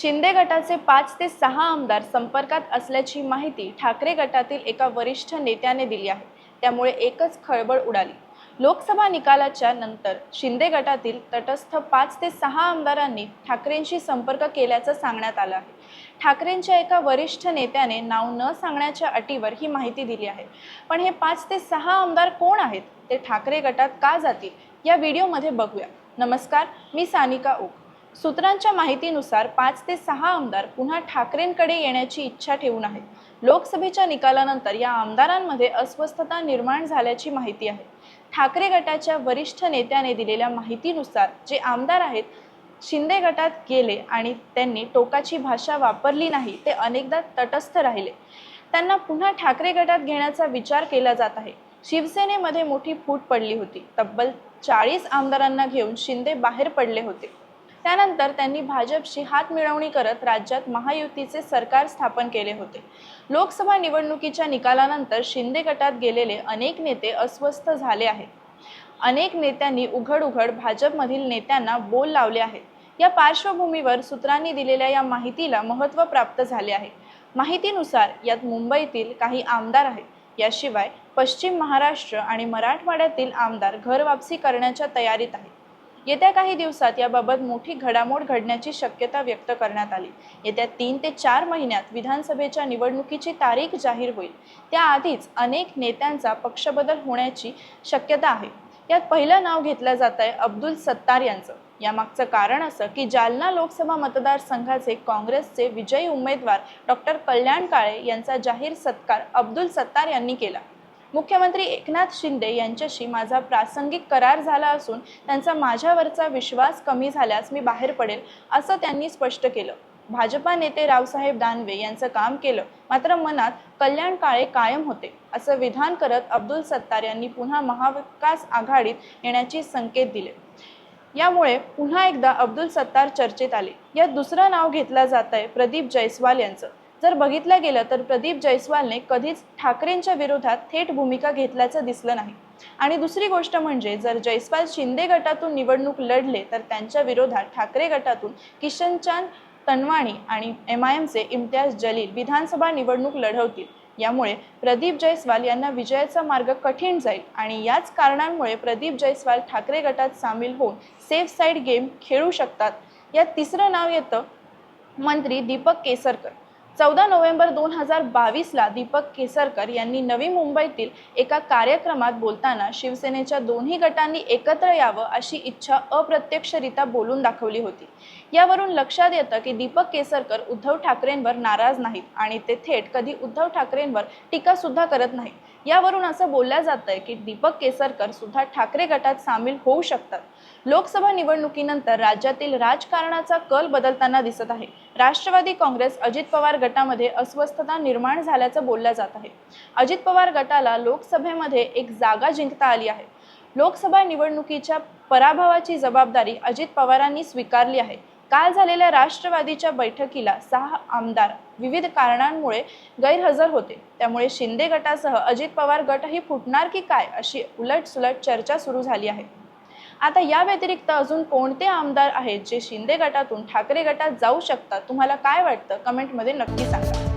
शिंदे गटाचे पाच ते सहा आमदार संपर्कात असल्याची माहिती ठाकरे गटातील एका वरिष्ठ नेत्याने दिली आहे. त्यामुळे एकच खळबळ उडाली. लोकसभा निकालाच्या नंतर शिंदे गटातील तटस्थ पाच ते सहा आमदारांनी ठाकरेंशी संपर्क केल्याचं सांगण्यात आलं आहे. ठाकरेंच्या एका वरिष्ठ नेत्याने नाव न सांगण्याच्या अटीवर ही माहिती दिली आहे. पण हे पाच ते सहा आमदार कोण आहेत? ते ठाकरे गटात का जातील? या व्हिडिओमध्ये बघूया. नमस्कार मी सानिका ओक. सूत्रांच्या माहितीनुसार पाच ते सहा आमदार पुन्हा ठाकरेंकडे येण्याची इच्छा ठेवून आहेत. लोकसभेच्या निकालानंतर या आमदारांमध्ये अस्वस्थता निर्माण झाल्याची माहिती आहे. ठाकरे गटाच्या वरिष्ठ नेत्याने दिलेल्या माहितीनुसार जे आमदार आहेत शिंदे गटात गेले आणि त्यांनी टोकाची भाषा वापरली नाही ते अनेकदा तटस्थ राहिले. त्यांना पुन्हा ठाकरे गटात घेण्याचा विचार केला जात आहे. शिवसेनेमध्ये मोठी फूट पडली होती. तब्बल चाळीस आमदारांना घेऊन शिंदे बाहेर पडले होते. त्यानंतर त्यांनी भाजपशी हात मिळवणी करत राज्यात महायुतीचे सरकार स्थापन केले होते. लोकसभा निवडणुकीच्या निकालानंतर शिंदे गटात गेलेले अनेक नेते अस्वस्थ झाले आहेत. अनेक नेत्यांनी उघड उघड भाजपमधील नेत्यांना बोल लावले आहेत. या पार्श्वभूमीवर सूत्रांनी दिलेल्या या माहितीला महत्त्व प्राप्त झाले आहे. माहितीनुसार यात मुंबईतील काही आमदार आहेत. याशिवाय पश्चिम महाराष्ट्र आणि मराठवाड्यातील आमदार घरवापसी करण्याच्या तयारीत आहेत. येत्या काही दिवसात याबाबत मोठी घडामोड घडण्याची शक्यता व्यक्त करण्यात आली. येत्या तीन ते चार महिन्यात विधानसभेच्या निवडणुकीची तारीख जाहीर होईल. त्याआधीच अनेक नेत्यांचा पक्षबदल होण्याची शक्यता आहे. यात पहिलं नाव घेतलं जात आहे अब्दुल सत्तार यांचं. यामागचं कारण असं की जालना लोकसभा मतदारसंघाचे काँग्रेसचे विजयी उमेदवार डॉक्टर कल्याण काळे यांचा जाहीर सत्कार अब्दुल सत्तार यांनी केला. मुख्यमंत्री एकनाथ शिंदे यांच्याशी माझा प्रासंगिक करार झाला असून त्यांचा माझ्यावरचा विश्वास कमी झाल्यास मी बाहेर पडेल असं त्यांनी स्पष्ट केलं. भाजपा नेते रावसाहेब दानवे यांचं काम केलं मात्र मनात कल्याण काळे कायम होते असं विधान करत अब्दुल सत्तार यांनी पुन्हा महाविकास आघाडीत येण्याचे संकेत दिले. यामुळे पुन्हा एकदा अब्दुल सत्तार चर्चेत आले. यात दुसरं नाव घेतलं जात आहे प्रदीप जयस्वाल यांचं. जर बघितलं गेलं तर प्रदीप जयस्वालने कधीच ठाकरेंच्या विरोधात थेट भूमिका घेतल्याचं दिसलं नाही. आणि दुसरी गोष्ट म्हणजे जर जयस्वाल शिंदे गटातून निवडणूक लढले तर त्यांच्या विरोधात ठाकरे गटातून किशनचांद तनवाणी आणि एम आय एमचे इम्तियाज जलील विधानसभा निवडणूक लढवतील. यामुळे प्रदीप जयस्वाल यांना विजयाचा मार्ग कठीण जाईल आणि याच कारणांमुळे प्रदीप जयस्वाल ठाकरे गटात सामील होऊन सेफ साईड गेम खेळू शकतात. यात तिसरं नाव येतं मंत्री दीपक केसरकर. चौदा नोव्हेंबर दोन हजार बावीसला दीपक केसरकर यांनी नवी मुंबईतील एका कार्यक्रमात बोलताना शिवसेनेच्या दोन्ही गटांनी एकत्र यावं अशी इच्छा अप्रत्यक्षरित्या बोलून दाखवली होती. यावरून लक्षात येतं की दीपक केसरकर उद्धव ठाकरेंवर नाराज नाहीत आणि ते थेट कधी उद्धव ठाकरेंवर टीकासुद्धा करत नाहीत. यावरून असं बोललं जात आहे की दीपक केसरकर सुद्धा ठाकरे गटात सामील होऊ शकतात. लोकसभा निवडणुकीनंतर राज्यातील राजकारणाचा कल बदलताना दिसत आहे. राष्ट्रवादी काँग्रेस अजित पवार गटामध्ये अस्वस्थता निर्माण झाल्याचं बोललं जात आहे. अजित पवार गटाला लोकसभेमध्ये एक जागा जिंकता आली आहे. लोकसभा निवडणुकीच्या पराभवाची जबाबदारी अजित पवारांनी स्वीकारली आहे. काल झालेल्या राष्ट्रवादीच्या बैठकीला सहा आमदार विविध कारणांमुळे गैरहजर होते. त्यामुळे शिंदे गटासह अजित पवार गटही फुटणार की काय अशी उलटसुलट चर्चा सुरू झाली आहे. आता या व्यतिरिक्त अजून कोणते आमदार आहेत जे शिंदे गटातून ठाकरे गटात जाऊ शकतात? तुम्हाला काय वाटतं? कमेंटमध्ये नक्की सांगा.